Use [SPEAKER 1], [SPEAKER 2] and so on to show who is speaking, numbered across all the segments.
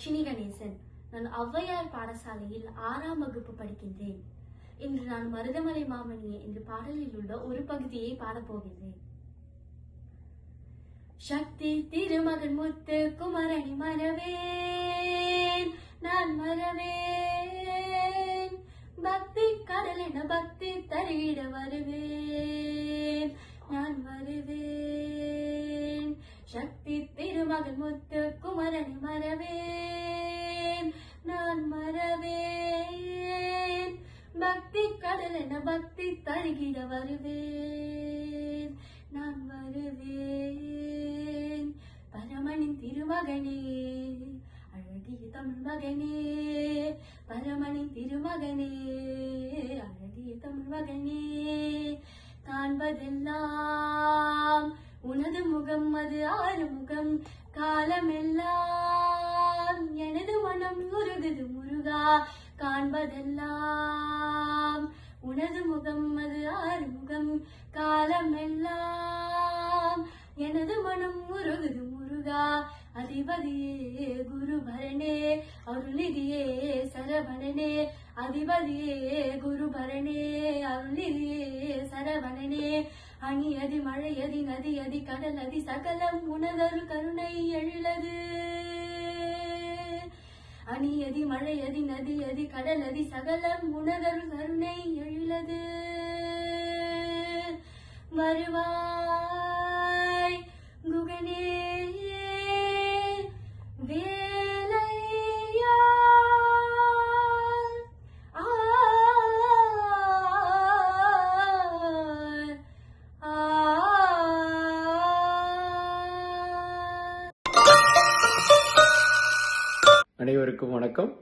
[SPEAKER 1] தர்ஷினி கணேசன் நான் ஔவையார் பாடசாலையில் ஆறாம் வகுப்பு படிக்கின்றேன். இன்று நான் மருதமலை மாமணியே என்ற பாடலில் உள்ள ஒரு பகுதியை பாடப்போகின்றேன் சக்தி திருமகன் முத்து குமரணி மறவேன் நான் மறவேன். பக்தி கடல் என பக்தி தருகிட வருவேன் நான் வருவேன். சக்தி திருமகன் முத்து குமரனை மறவேன். நான் மறவேன். பக்தி கடல் என பக்தி தழுகிட வருவேன். நான் வருவேன். பரமனின் திருமகனே அழகிய தமிழ் மகனே. பரமனின் திருமகனே அழகிய தமிழ் மகனே. காண்பதெல்லாம் உனது முகம் அது ஆறு முகம். காலமெல்லாம் எனது மனம் உருகுது முருகா. காண்பதெல்லாம் உனது முகம் அது ஆறு முகம். காலமெல்லாம் எனது மனம் உருகுது முருகா. அதிபதியே குருபரணே அருளிதியே சரவணனே. அதிபதியே குருபரணே அருளிதியே சரவணனே. அணியதி மழையதி நதியதி கடலதி சகலம் உனதரு கருணை எள்ளது. அணியதி மழையதி நதியதி கடலதி சகலம் உனதரு கருணை எள்ளது. வருவாய் குகனே.
[SPEAKER 2] அனைவருக்கும் வணக்கம்.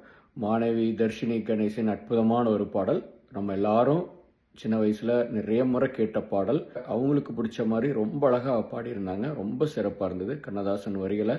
[SPEAKER 2] மாணவி தர்ஷினி கணேசன் அற்புதமான ஒரு பாடல். நம்ம எல்லாரும் சின்ன வயசுல நிறைய முறை கேட்ட பாடல். அவங்களுக்கு பிடிச்ச மாதிரி ரொம்ப அழகாக பாடியிருந்தாங்க. ரொம்ப சிறப்பாக இருந்தது. கண்ணதாசன் வரிகளை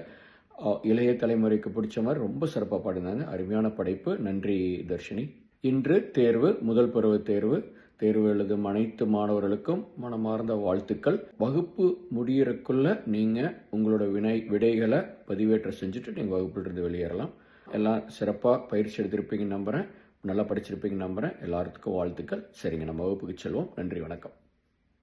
[SPEAKER 2] இளைய தலைமுறைக்கு பிடிச்ச மாதிரி ரொம்ப சிறப்பாக பாடியிருந்தாங்க. அருமையான படைப்பு. நன்றி தர்ஷினி. இன்று தேர்வு முதல் பருவ தேர்வு. தேர்வு எழுதும் அனைத்து மாணவர்களுக்கும் மனமார்ந்த வாழ்த்துக்கள். வகுப்பு முடியறக்குள்ள நீங்கள் உங்களோட வினை விடைகளை பதிவேற்ற செஞ்சுட்டு நீங்கள் வகுப்பிலிருந்து வெளியேறலாம். எல்லாம் சிறப்பாக பயிற்சி எடுத்திருப்பீங்கன்னு நம்புகிறேன் நல்லா படிச்சிருப்பீங்கன்னு நம்புகிறேன் எல்லாத்துக்கும் வாழ்த்துக்கள். சரிங்க நம்ம வகுப்புக்கு செல்வோம். நன்றி வணக்கம்.